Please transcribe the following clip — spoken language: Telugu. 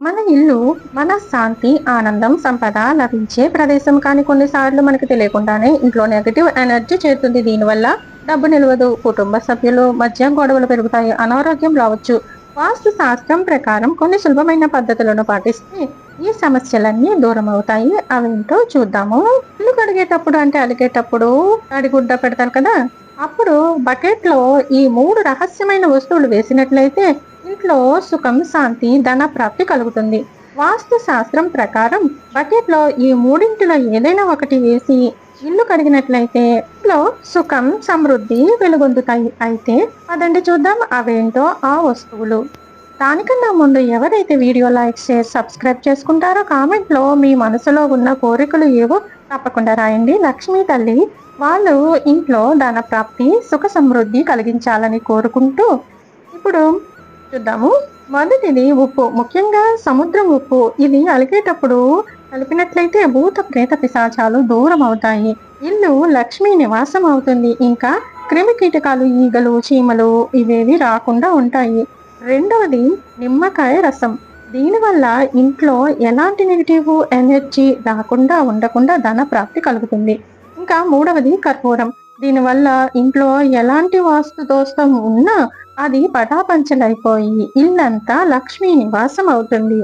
మన ఇల్లు మన శాంతి ఆనందం సంపద లభించే ప్రదేశం కానీ కొన్నిసార్లు మనకి తెలియకుండానే ఇంట్లో నెగటివ్ ఎనర్జీ చేరుతుంది. దీనివల్ల డబ్బు నిలవదు కుటుంబ సభ్యులు మధ్య గొడవలు పెరుగుతాయి అనారోగ్యం రావచ్చు. వాస్తు శాస్త్రం ప్రకారం కొన్ని సులభమైన పద్ధతులను పాటిస్తే ఈ సమస్యలన్నీ దూరం అవుతాయి. అవేంటో చూద్దాము. ఇల్లు కడిగేటప్పుడు అంటే అలిగేటప్పుడు తడిగుడ్డ పెడతారు కదా? అప్పుడు బకెట్లో ఈ మూడు రహస్యమైన వస్తువులు వేసినట్లయితే బకెట్లో సుఖం శాంతి ధన ప్రాప్తి కలుగుతుంది. వాస్తు శాస్త్రం ప్రకారం బకెట్లో ఈ మూడింటిలో ఏదైనా ఒకటి వేసి ఇల్లు కడిగినట్లయితే ఇంట్లో సుఖం సమృద్ధి వెలుగొందుతాయి. అయితే అదండి చూద్దాం అవేంటో ఆ వస్తువులు. దానికన్నా ముందు ఎవరైతే వీడియో లైక్ షేర్ సబ్స్క్రైబ్ చేసుకుంటారో కామెంట్లో మీ మనసులో ఉన్న కోరికలు ఏవో తప్పకుండా రాయండి. లక్ష్మీ తల్లి వాళ్ళు ఇంట్లో ధన ప్రాప్తి సుఖ సమృద్ధి కలిగించాలని కోరుకుంటూ ఇప్పుడు చూద్దాము. మొదటిది ఉప్పు. ముఖ్యంగా సముద్రం ఉప్పు. ఇది అలిగేటప్పుడు కలిపినట్లయితే భూత ప్రేత పిశాచాలు దూరం అవుతాయి. ఇల్లు లక్ష్మీ నివాసం అవుతుంది. ఇంకా క్రిమి కీటకాలు ఈగలు చీమలు ఇవేవి రాకుండా ఉంటాయి. రెండవది నిమ్మకాయ రసం. దీనివల్ల ఇంట్లో ఎలాంటి నెగిటివ్ ఎనర్జీ రాకుండా ఉండకుండా ధన ప్రాప్తి కలుగుతుంది. ఇంకా మూడవది కర్పూరం. దీనివల్ల ఇంట్లో ఎలాంటి వాస్తు దోషం ఉన్నా అది పటాపంచలైపోయి ఇల్లంతా లక్ష్మీ నివాసం అవుతుంది